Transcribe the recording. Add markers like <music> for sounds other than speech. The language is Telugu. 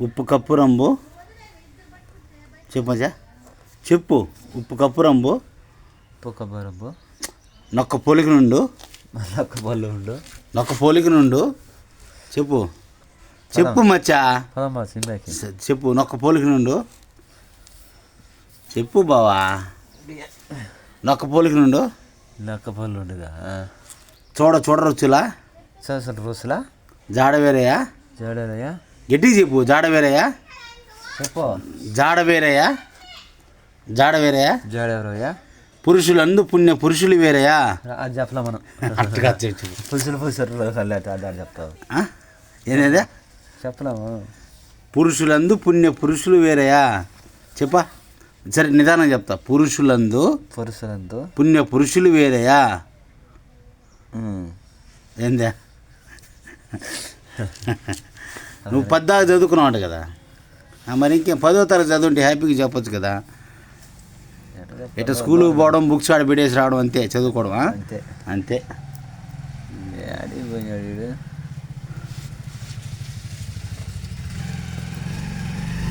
ఉప్పు కప్పు రంబు. చెప్పు మచ్చా చెప్పు ఉప్పు కప్పు రంబు. పొక్క బరబ్బు నొక్క పోలిక నుండు. ఒక్క బళ్ళు ఉండు నొక్క పోలిక నుండు. చెప్పు. చెప్పు మచ్చా. చెప్పు నొక్క పోలిక నుండు. చెప్పు బావా. నొక్క పోలిక నుండు. నక్క పళ్ళు ఉండగా చూడ చూడరొచ్చులా సరసలు రోజులా జాడ వేరయ్యా జడలయ్యా గట్టిగా చెప్పు జాడ వేరయ్యా చెప్పు. జాడ వేరయ్యా జాడ వేరయ్యా జడెవరయ్యా పురుషులందు పుణ్య పురుషులు వేరయ్యా అది చెప్పలే మనం. అట్టుగా చెప్పు. కళ్ళట అది చెప్తావు? ఏంటంటే చెప్పలేము. పురుషులందు పుణ్య పురుషులు వేరయ్యా చెప్పా. సరే నిదానం చెప్తా. పురుషులందు పురుషులంతో పుణ్య పురుషులు వేరయ్యా ఏందే? <laughs> నువ్వు పద్దాకు చదువుకున్నావు కదా మరి ఇంకేం పదో తరగతి చదువుంటే హ్యాపీగా చెప్పొచ్చు కదా ఇట్లా స్కూల్కి పోవడం బుక్స్ ఆడ పెట్టేసి రావడం అంతే చదువుకోవడం? అంతే అంతే.